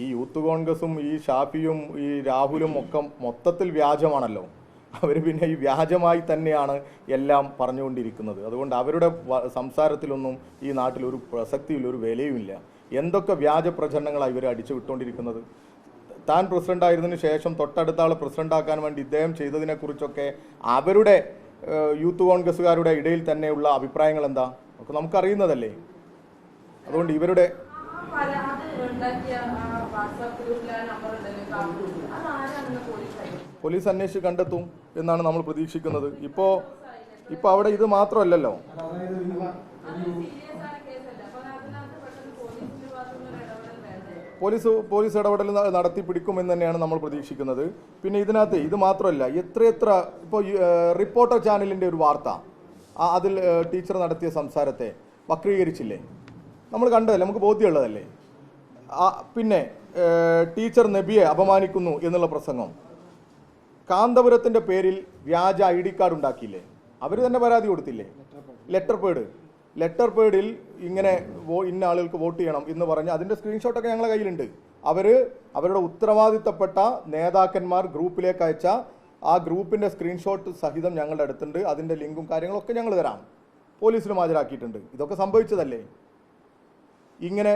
ഈ യൂത്ത് കോൺഗ്രസും ഈ ഷാഫിയും ഈ രാഹുലും ഒക്കെ മൊത്തത്തിൽ വ്യാജമാണല്ലോ. അവർ പിന്നെ ഈ വ്യാജമായി തന്നെയാണ് എല്ലാം പറഞ്ഞുകൊണ്ടിരിക്കുന്നത്. അതുകൊണ്ട് അവരുടെ സംസാരത്തിലൊന്നും ഈ നാട്ടിൽ ഒരു പ്രസക്തിയില്ല ഒരു വിലയുമില്ല. എന്തൊക്കെ വ്യാജ പ്രചരണങ്ങളാണ് ഇവർ അടിച്ചു വിട്ടുകൊണ്ടിരിക്കുന്നത് താൻ പ്രസിഡന്റ് ആയതിനു ശേഷം തൊട്ടടുത്ത പ്രസിഡന്റ് ആക്കാൻ വേണ്ടി ഇദ്ദേഹം ചെയ്തതിനെക്കുറിച്ചൊക്കെ അവരുടെ യൂത്ത് കോൺഗ്രസ്സുകാരുടെ ഇടയിൽ തന്നെയുള്ള അഭിപ്രായങ്ങൾ എന്താ ഒക്കെ നമുക്കറിയുന്നതല്ലേ? അതുകൊണ്ട് ഇവരുടെ പോലീസ് അന്വേഷിച്ച് കണ്ടെത്തും എന്നാണ് നമ്മൾ പ്രതീക്ഷിക്കുന്നത്. ഇപ്പോ ഇപ്പൊ അവിടെ ഇത് മാത്രമല്ലല്ലോ. പോലീസ് പോലീസ് ഇടപെടൽ നടത്തി പിടിക്കുമെന്ന് തന്നെയാണ് നമ്മൾ പ്രതീക്ഷിക്കുന്നത്. പിന്നെ ഇതിനകത്ത് ഇത് മാത്രമല്ല എത്രയെത്ര ഇപ്പോൾ റിപ്പോർട്ടർ ചാനലിന്റെ ഒരു വാർത്ത അതിൽ ടീച്ചർ നടത്തിയ സംസാരത്തെ വക്രീകരിച്ചില്ലേ? നമ്മൾ കണ്ടതല്ലേ നമുക്ക് ബോധ്യമുള്ളതല്ലേ? പിന്നെ ടീച്ചർ നബിയെ അപമാനിക്കുന്നു എന്നുള്ള പ്രസംഗം. കാന്തപുരത്തിന്റെ പേരിൽ വ്യാജ ഐ ഡി കാർഡ് ഉണ്ടാക്കിയില്ലേ? അവർ തന്നെ പരാതി കൊടുത്തില്ലേ? ലെറ്റർ പേഡ്. ലെറ്റർ പേഡിൽ ഇങ്ങനെ ഇന്ന ആളുകൾക്ക് വോട്ട് ചെയ്യണം എന്ന് പറഞ്ഞ് അതിന്റെ സ്ക്രീൻഷോട്ടൊക്കെ ഞങ്ങളുടെ കയ്യിലുണ്ട്. അവർ അവരുടെ ഉത്തരവാദിത്തപ്പെട്ട നേതാക്കന്മാർ ഗ്രൂപ്പിലേക്ക് അയച്ച ആ ഗ്രൂപ്പിന്റെ സ്ക്രീൻഷോട്ട് സഹിതം ഞങ്ങളുടെ അടുത്തുണ്ട്. അതിന്റെ ലിങ്കും കാര്യങ്ങളൊക്കെ ഞങ്ങൾ തരാം. പോലീസിലും ഹാജരാക്കിയിട്ടുണ്ട്. ഇതൊക്കെ സംഭവിച്ചതല്ലേ? ഇങ്ങനെ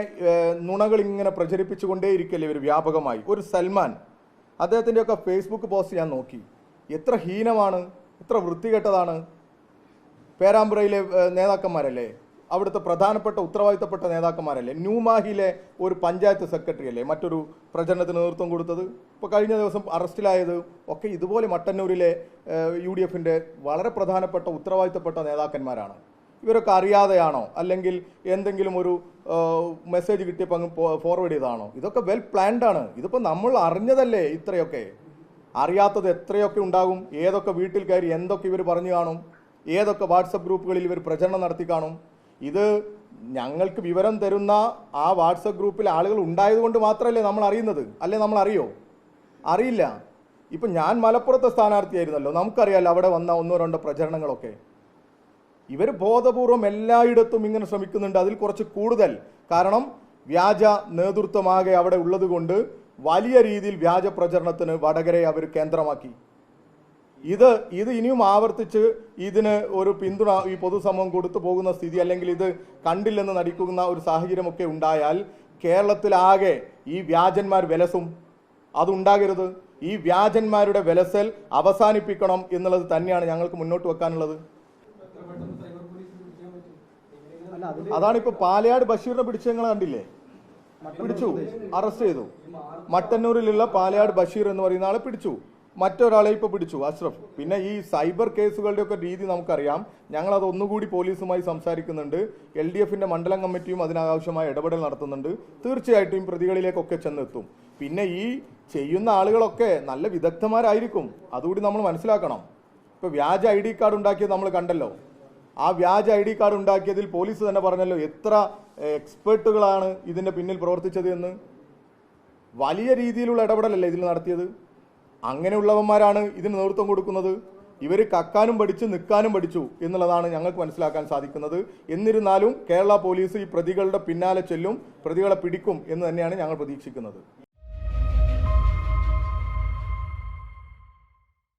നുണകൾ ഇങ്ങനെ പ്രചരിപ്പിച്ചുകൊണ്ടേയിരിക്കല്ലേ ഇവർ വ്യാപകമായി. ഒരു സൽമാൻ അദ്ദേഹത്തിന്റെയൊക്കെ ഫേസ്ബുക്ക് പോസ്റ്റ് ഞാൻ നോക്കി. എത്ര ഹീനമാണ് എത്ര വൃത്തികെട്ടതാണ്. പേരാമ്പ്രയിലെ നേതാക്കന്മാരല്ലേ? അവിടുത്തെ പ്രധാനപ്പെട്ട ഉത്തരവാദിത്തപ്പെട്ട നേതാക്കന്മാരല്ലേ? ന്യൂമാഹിയിലെ ഒരു പഞ്ചായത്ത് സെക്രട്ടറി അല്ലേ മറ്റൊരു പ്രചരണത്തിന് നേതൃത്വം കൊടുത്തത്? ഇപ്പോൾ കഴിഞ്ഞ ദിവസം അറസ്റ്റിലായത് ഒക്കെ ഇതുപോലെ മട്ടന്നൂരിലെ യു ഡി എഫിന്റെ വളരെ പ്രധാനപ്പെട്ട ഉത്തരവാദിത്തപ്പെട്ട നേതാക്കന്മാരാണ്. ഇവരൊക്കെ അറിയാതെയാണോ? അല്ലെങ്കിൽ എന്തെങ്കിലും ഒരു മെസ്സേജ് കിട്ടിയപ്പോൾ അങ്ങ് ഫോർവേഡ് ചെയ്താണോ ഇതൊക്കെ വെൽ പ്ലാൻഡ് ആണ്. ഇതിപ്പോൾ നമ്മൾ അറിഞ്ഞതല്ലേ ഇത്രയൊക്കെ? അറിയാത്തത് എത്രയൊക്കെ ഉണ്ടാകും? ഏതൊക്കെ വീട്ടിൽ കയറി എന്തൊക്കെ ഇവർ പറഞ്ഞു കാണും? ഏതൊക്കെ വാട്സപ്പ് ഗ്രൂപ്പുകളിൽ ഇവർ പ്രചരണം നടത്തി കാണും? ഇത് ഞങ്ങൾക്ക് വിവരം തരുന്ന ആ വാട്സപ്പ് ഗ്രൂപ്പിൽ ആളുകൾ ഉണ്ടായതുകൊണ്ട് മാത്രമല്ലേ നമ്മൾ അറിയുന്നത്? അല്ലേ നമ്മൾ അറിയോ? അറിയില്ല. ഇപ്പം ഞാൻ മലപ്പുറത്തെ സ്ഥാനാർത്ഥിയായിരുന്നല്ലോ. നമുക്കറിയാലോ അവിടെ വന്ന ഒന്നോ രണ്ടോ പ്രചരണങ്ങളൊക്കെ. ഇവർ ബോധപൂർവം എല്ലായിടത്തും ഇങ്ങനെ ശ്രമിക്കുന്നുണ്ട്. അതിൽ കുറച്ച് കൂടുതൽ. കാരണം വ്യാജ നേതൃത്വമാകെ അവിടെ ഉള്ളതുകൊണ്ട് വലിയ രീതിയിൽ വ്യാജ പ്രചരണത്തിന് വടകരയെ അവർ കേന്ദ്രമാക്കി. ഇത് ഇത് ഇനിയും ആവർത്തിച്ച് ഇതിന് ഒരു പിന്തുണ ഈ പൊതുസമൂഹം കൊടുത്തു പോകുന്ന സ്ഥിതി അല്ലെങ്കിൽ ഇത് കണ്ടില്ലെന്ന് നടിക്കുന്ന ഒരു സാഹചര്യമൊക്കെ ഉണ്ടായാൽ കേരളത്തിലാകെ ഈ വ്യാജന്മാർ വിലസും. അതുണ്ടാകരുത്. ഈ വ്യാജന്മാരുടെ വിലസൽ അവസാനിപ്പിക്കണം എന്നുള്ളത് തന്നെയാണ് ഞങ്ങൾക്ക് മുന്നോട്ട് വെക്കാനുള്ളത്. അതാണ് ഇപ്പൊ പാലയാട് ബഷീറിനെ പിടിച്ച് ഞങ്ങൾ കണ്ടില്ലേ? പിടിച്ചു അറസ്റ്റ് ചെയ്തു. മട്ടന്നൂരിലുള്ള പാലയാട് ബഷീർ എന്ന് പറയുന്ന ആളെ പിടിച്ചു. മറ്റൊരാളെ ഇപ്പൊ പിടിച്ചു അഷ്റഫ്. പിന്നെ ഈ സൈബർ കേസുകളുടെ ഒക്കെ രീതി നമുക്കറിയാം. ഞങ്ങൾ അത് ഒന്നുകൂടി പോലീസുമായി സംസാരിക്കുന്നുണ്ട്. എൽ ഡി എഫിന്റെ മണ്ഡലം കമ്മിറ്റിയും അതിനാവശ്യമായ ഇടപെടൽ നടത്തുന്നുണ്ട്. തീർച്ചയായിട്ടും പ്രതികളിലേക്കൊക്കെ ചെന്നെത്തും. പിന്നെ ഈ ചെയ്യുന്ന ആളുകളൊക്കെ നല്ല വിദഗ്ധന്മാരായിരിക്കും. അതുകൂടി നമ്മൾ മനസ്സിലാക്കണം. ഇപ്പൊ വ്യാജ ഐ ഡി കാർഡ് ഉണ്ടാക്കിയത് നമ്മൾ കണ്ടല്ലോ. ആ വ്യാജ ഐ ഡി കാർഡ് ഉണ്ടാക്കിയതിൽ പോലീസ് തന്നെ പറഞ്ഞല്ലോ എത്ര എക്സ്പേർട്ടുകളാണ് ഇതിന്റെ പിന്നിൽ പ്രവർത്തിച്ചത് എന്ന്. വലിയ രീതിയിലുള്ള ഇടപെടലല്ലേ ഇതിൽ നടത്തിയത്? അങ്ങനെയുള്ളവന്മാരാണ് ഇതിന് നേതൃത്വം കൊടുക്കുന്നത്. ഇവർ കക്കാനും പഠിച്ചു നിൽക്കാനും പഠിച്ചു എന്നുള്ളതാണ് ഞങ്ങൾക്ക് മനസ്സിലാക്കാൻ സാധിക്കുന്നത്. എന്നിരുന്നാലും കേരള പോലീസ് ഈ പ്രതികളുടെ പിന്നാലെ ചെല്ലും പ്രതികളെ പിടിക്കും എന്ന് തന്നെയാണ് ഞങ്ങൾ പ്രതീക്ഷിക്കുന്നത്.